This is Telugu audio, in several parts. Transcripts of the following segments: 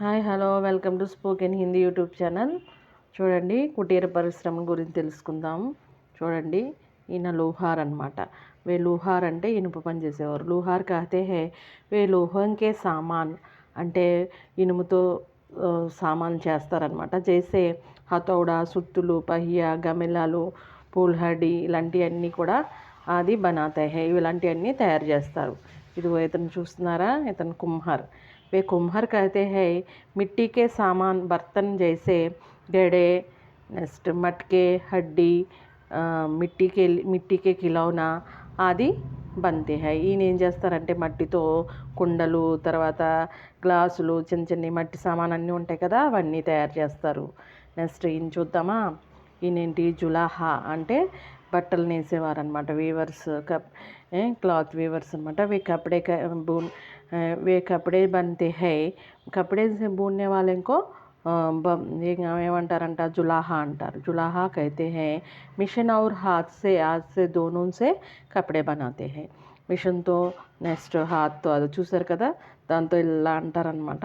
Hi hello welcome to spoken Hindi YouTube channel. చూడండి కుటీర పరిశ్రమ గురించి తెలుసుకుందాం. చూడండి ఈయన లోహార్ అనమాట వే లోహార్ అంటే ఇనుప పని చేసేవారు. లోహార్ కాతే హే వే లోహంకే సామాన్ అంటే ఇనుముతో సామాన్ చేస్తారనమాట చేసే హతౌడా సుత్తులు పహియా గమెలాలు పూల్హడి ఇలాంటివన్నీ కూడా అది బనాతే హే. ఇలాంటివన్నీ తయారు చేస్తారు. ఇది ఇతను చూస్తున్నారా? ఇతను కుమ్హార్ वे कुम्हार कहते हैं मिट्टी के सामान बर्तन जैसे गड़े नेक्स्ट मटके हड्डी ఆ, మిట్టి కే మిట్టి కే కిలౌనా అది బంతే హై ఈయన ఏం చేస్తారంటే మట్టితో కుండలు తర్వాత గ్లాసులు చిన్న చిన్న మట్టి సామాన్ అన్నీ ఉంటాయి కదా అవన్నీ తయారు చేస్తారు నెక్స్ట్ ఈయన చూద్దామా ఈయనేంటి జులాహా అంటే బట్టలు నేసేవారనమాట వీవర్స్ కప్ క్లాత్ వీవర్స్ అనమాట అవి కప్పుడే బూన్ వే కప్పుడే బంతి హై కప్పుడే వాళ్ళు ఇంకో ఏమంటారంట జులాహా అంటారు. జులాహా కైతే హే మిషన్ ఔర్ హాత్ సే హాత్ సే దోనూన్సే కప్పుడే బనాతే హే. మిషన్తో నెక్స్ట్ హాత్తో అది చూసారు కదా దాంతో ఇలా అంటారనమాట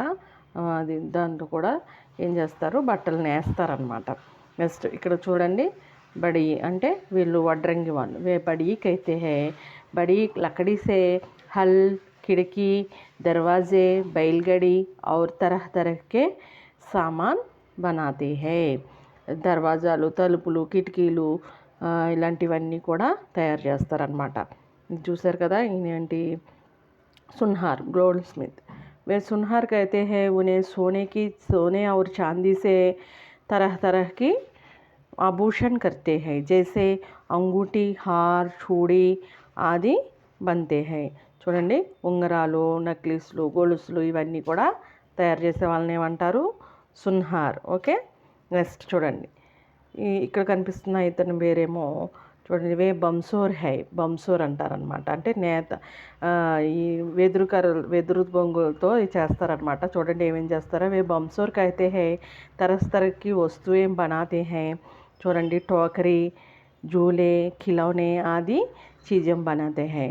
అది దాంతో కూడా ఏం చేస్తారు? బట్టలు నేస్తారనమాట నెక్స్ట్ ఇక్కడ చూడండి బడి అంటే వీళ్ళు వడ్రంగి వాళ్ళు వే బడి కైతే హే బడి లకడీ సే హల్ खिड़की दरवाजे बैलगाड़ी और तरह तरह के सामान बनाते हैं దర్వాజాలు తలుపులు కిటికీలు ఆ, ఇలాంటివన్నీ కూడా తయారు చేస్తారనమాట చూసారు కదా ఏంటి सुनहार गोल्ड स्मिथ वे सुनहार कहते हैं उन्हें सोने की सोने और चांदी से तरह तरह की आभूषण करते हैं जैसे अंगूठी हार चूड़ी ఆది బంతే హై చూడండి ఉంగరాలు నెక్లెస్లు గొలుసులు ఇవన్నీ కూడా తయారు చేసే వాళ్ళని ఏమంటారు సున్హార్ ఓకే నెక్స్ట్ చూడండి ఈ ఇక్కడ కనిపిస్తున్న ఇతని పేరేమో చూడండి వే బంసోర్ హై బంసోర్ అంటారనమాట అంటే నేత ఆ, ఈ వెదురు కర్రలు వెదురు బొంగులతో ఇది చేస్తారనమాట చూడండి ఏమేం చేస్తారో వే బంసోర్ కైతే హై तरह तरह की वस्तुएं बनाते हैं చూడండి టోకరీ జూలే కిలోనే ఆది చీజం బనాతే హై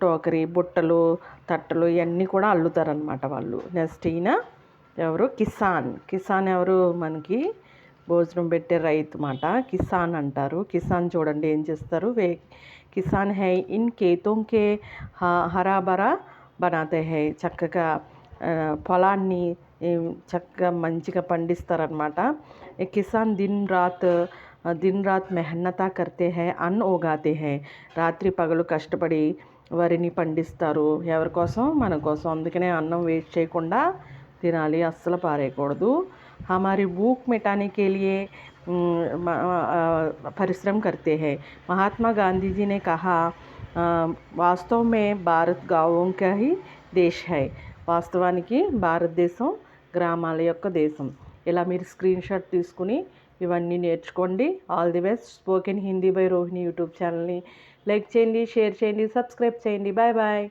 టోకరీ బుట్టలు తట్టలు ఇవన్నీ కూడా అల్లుతారనమాట వాళ్ళు నెక్స్ట్ ఈయన ఎవరు కిసాన్ కిసాన్ ఎవరు మనకి భోజనం పెట్టే రైతు మాట కిసాన్ అంటారు కిసాన్ చూడండి ఏం చేస్తారు వే కిసాన్ హై ఇన్ కేతోంకే హరాబరా బనాతే హై చక్కగా పొలాన్ని చక్కగా మంచిగా పండిస్తారనమాట ఏ కిసాన్ దిన్ రాత్ ఆ, దిన్ రాత్ మెహన్నతా కర్తే హై అన్ ఉగాతే హై రాత్రి పగలు కష్టపడి వరిని పండిస్తారు ఎవరి కోసం మన కోసం అందుకనే అన్నం వేస్ట్ చేయకుండా తినాలి అస్సలు పారేయకూడదు हमारी भूख मिटाने के लिए अम, म- आ, परिश्रम करते हैं महात्मा गांधी जी ने कहा आ, वास्तव में भारत गाँवों का ही దేశ్ హై వాస్తవానికి భారతదేశం గ్రామాల యొక్క దేశం. ఇలా మీరు స్క్రీన్ షాట్ తీసుకుని ఇవన్నీ నేర్చుకోండి. All the best spoken Hindi by Rohini YouTube ఛానల్ని లైక్ చేయండి షేర్ చేయండి సబ్స్క్రైబ్ చేయండి. Bye bye